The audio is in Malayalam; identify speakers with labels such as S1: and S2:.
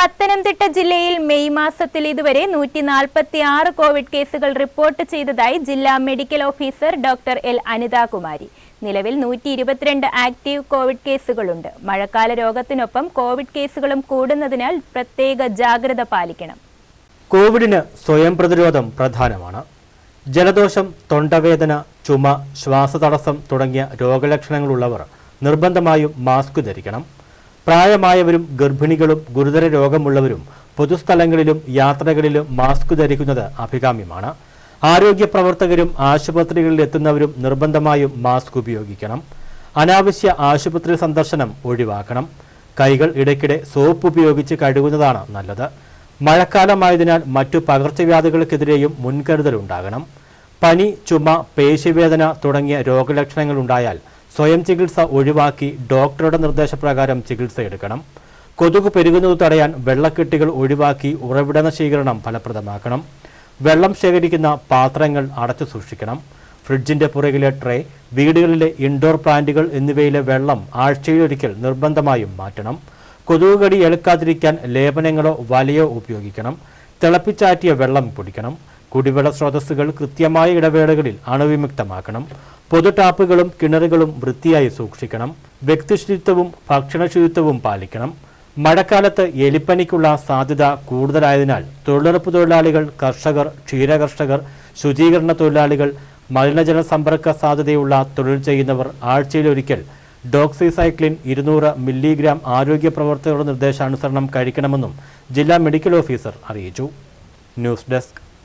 S1: പത്തനംതിട്ട ജില്ലയിൽ മെയ് മാസത്തിൽ ഇതുവരെ നൂറ്റി നാൽപ്പത്തി ആറ് കോവിഡ് കേസുകൾ റിപ്പോർട്ട് ചെയ്തതായി ജില്ലാ medical officer doctor L Anithakumari. നിലവിൽ നൂറ്റി ഇരുപത്തിരണ്ട് ആക്റ്റീവ് കോവിഡ് കേസുകളുണ്ട്. മഴക്കാല രോഗത്തിനൊപ്പം കോവിഡ് കേസുകളും കൂടുന്നതിനാൽ പ്രത്യേക ജാഗ്രത പാലിക്കണം.
S2: കോവിഡിന് സ്വയം പ്രതിരോധം പ്രധാനമാണ്. ജലദോഷം തൊണ്ടവേദന ചുമ ശ്വാസതടസ്സം തുടങ്ങിയ രോഗലക്ഷണങ്ങളുള്ളവർ നിർബന്ധമായും മാസ്ക് ധരിക്കണം. പ്രായമായവരും ഗർഭിണികളും ഗുരുതര രോഗമുള്ളവരും പൊതുസ്ഥലങ്ങളിലും യാത്രകളിലും മാസ്ക് ധരിക്കുന്നത് അഭികാമ്യമാണ്. ആരോഗ്യ പ്രവർത്തകരും ആശുപത്രികളിൽ എത്തുന്നവരും നിർബന്ധമായും മാസ്ക് ഉപയോഗിക്കണം. അനാവശ്യ ആശുപത്രി സന്ദർശനം ഒഴിവാക്കണം. കൈകൾ ഇടയ്ക്കിടെ സോപ്പ് ഉപയോഗിച്ച് കഴുകുന്നതാണ് നല്ലത്. മഴക്കാലമായതിനാൽ മറ്റു പകർച്ചവ്യാധികൾക്കെതിരെയും മുൻകരുതലുണ്ടാകണം. പനി ചുമ പേശിവേദന തുടങ്ങിയ രോഗലക്ഷണങ്ങൾ ഉണ്ടായാൽ സ്വയം ചികിത്സ ഒഴിവാക്കി ഡോക്ടറുടെ നിർദ്ദേശപ്രകാരം ചികിത്സ എടുക്കണം. കൊതുക് പെരുകുന്നത് തടയാൻ വെള്ളക്കെട്ടുകൾ ഒഴിവാക്കി ഉറവിട നശീകരണം ഫലപ്രദമാക്കണം. വെള്ളം ശേഖരിക്കുന്ന പാത്രങ്ങൾ അടച്ചു സൂക്ഷിക്കണം. ഫ്രിഡ്ജിന്റെ പുറകിലെ ട്രേ വീടുകളിലെ ഇൻഡോർ പ്ലാന്റുകൾ എന്നിവയിലെ വെള്ളം ആഴ്ചയിലൊരിക്കൽ നിർബന്ധമായും മാറ്റണം. കൊതുകുകടി ഏൽക്കാതിരിക്കാൻ ലേപനങ്ങളോ വലയോ ഉപയോഗിക്കണം. തിളപ്പിച്ചാറ്റിയ വെള്ളം കുടിക്കണം. കുടിവെള്ള സ്രോതസ്സുകൾ കൃത്യമായ ഇടവേളകളിൽ അണുവിമുക്തമാക്കണം. പൊതു ടാപ്പുകളും കിണറുകളും വൃത്തിയായി സൂക്ഷിക്കണം. വ്യക്തിശുചിത്വവും ഭക്ഷണശുചിത്വവും പാലിക്കണം. മഴക്കാലത്ത് എലിപ്പനിക്കുള്ള സാധ്യത കൂടുതലായതിനാൽ തൊഴിലുറപ്പ് തൊഴിലാളികൾ കർഷകർ ക്ഷീരകർഷകർ ശുചീകരണ തൊഴിലാളികൾ മലിനജല സമ്പർക്ക സാധ്യതയുള്ള തൊഴിൽ ചെയ്യുന്നവർ ആഴ്ചയിലൊരിക്കൽ ഡോക്സിസൈക്ലിൻ ഇരുന്നൂറ് മില്ലിഗ്രാം ആരോഗ്യ പ്രവർത്തകരുടെ നിർദ്ദേശാനുസരണം കഴിക്കണമെന്നും ജില്ലാ മെഡിക്കൽ ഓഫീസർ അറിയിച്ചു. News desk.